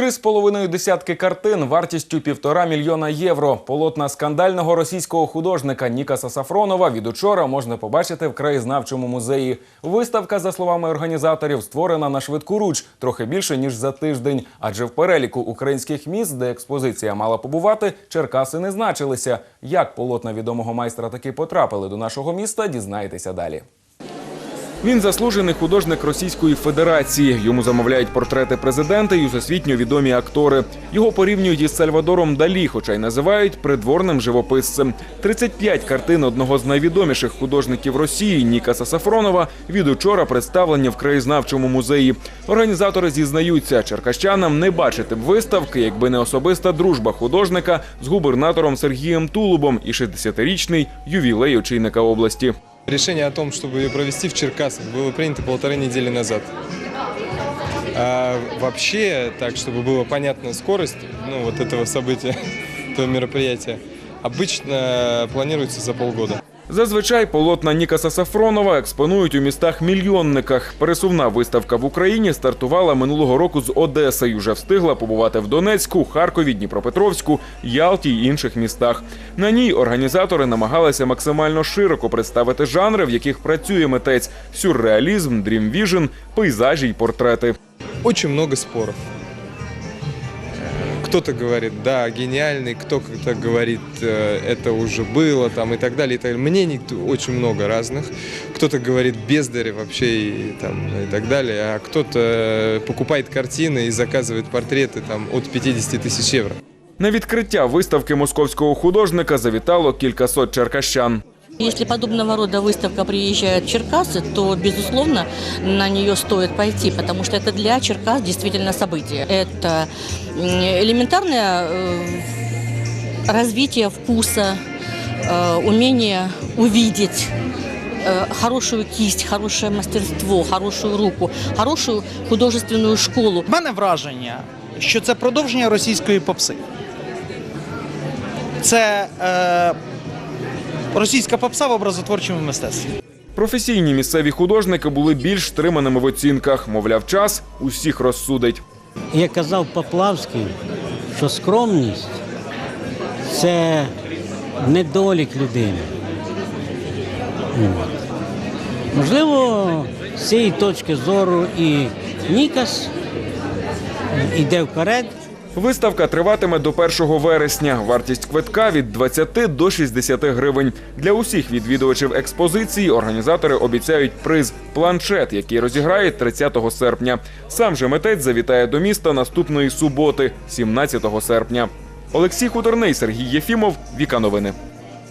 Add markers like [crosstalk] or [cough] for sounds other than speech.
Три з половиною десятки картин вартістю півтора мільйона євро. Полотна скандального російського художника Нікаса Сафронова від учора можна побачити в краєзнавчому музеї. Виставка, за словами організаторів, створена на швидку руч трохи більше ніж за тиждень. Адже в переліку українських міст, де експозиція мала побувати, Черкаси не значилися. Як полотна відомого майстра таки потрапили до нашого міста, дізнаєтеся далі. Він заслужений художник Російської Федерації. Йому замовляють портрети президента і усесвітньо відомі актори. Його порівнюють із Сальвадором Далі, хоча й називають придворним живописцем. 35 картин одного з найвідоміших художників Росії Нікаса Сафронова від учора представлені в краєзнавчому музеї. Організатори зізнаються, черкащанам не бачити б виставки, якби не особиста дружба художника з губернатором Сергієм Тулубом і 60-річний ювілей очільника області. Решение о том, чтобы ее провести в Черкасах, было принято полторы недели назад. А вообще, так, чтобы была понятна скорость ну, вот этого события, [laughs] этого мероприятия, обычно планируется за полгода. Зазвичай полотна Нікаса Сафронова експонують у містах-мільйонниках. Пересувна виставка в Україні стартувала минулого року з Одеси і вже встигла побувати в Донецьку, Харкові, Дніпропетровську, Ялті й інших містах. На ній організатори намагалися максимально широко представити жанри, в яких працює митець: сюрреалізм, дрімвіжн, пейзажі й портрети. Очень много споров Кто-то говорит, да, гениальный, кто-то говорит, э, это уже было, там, и так далее, и так далее. Мнений очень много разных. Кто-то говорит, бездари вообще, и, там, и так далее, а кто-то э, покупает картины и заказывает портреты там, от 50 тысяч евро. На відкриття виставки московського художника завітало кількасот черкащан. Если подобного рода выставка приезжает в Черкасы, то, безусловно, на нее стоит пойти, потому что это для Черкас действительно событие. Это м, элементарное э, развитие вкуса, э, умение увидеть э, хорошую кисть, хорошее мастерство, хорошую руку, хорошую художественную школу. У мене враження, що це продовження російської попси. Це е, російська попса в образотворчому мистецтві. Професійні місцеві художники були більш стриманими в оцінках. Мовляв, час усіх розсудить. Як казав Поплавський, що скромність це недолік людини. Можливо, з цієї точки зору і Нікас йде вперед. Виставка триватиме до 1 вересня. Вартість квитка від 20 до 60 гривень. Для усіх відвідувачів експозиції організатори обіцяють приз планшет, який розіграють 30 серпня. Сам же митець завітає до міста наступної суботи, 17 серпня. Олексій Хуторний, Сергій Єфімов, Віка Новини.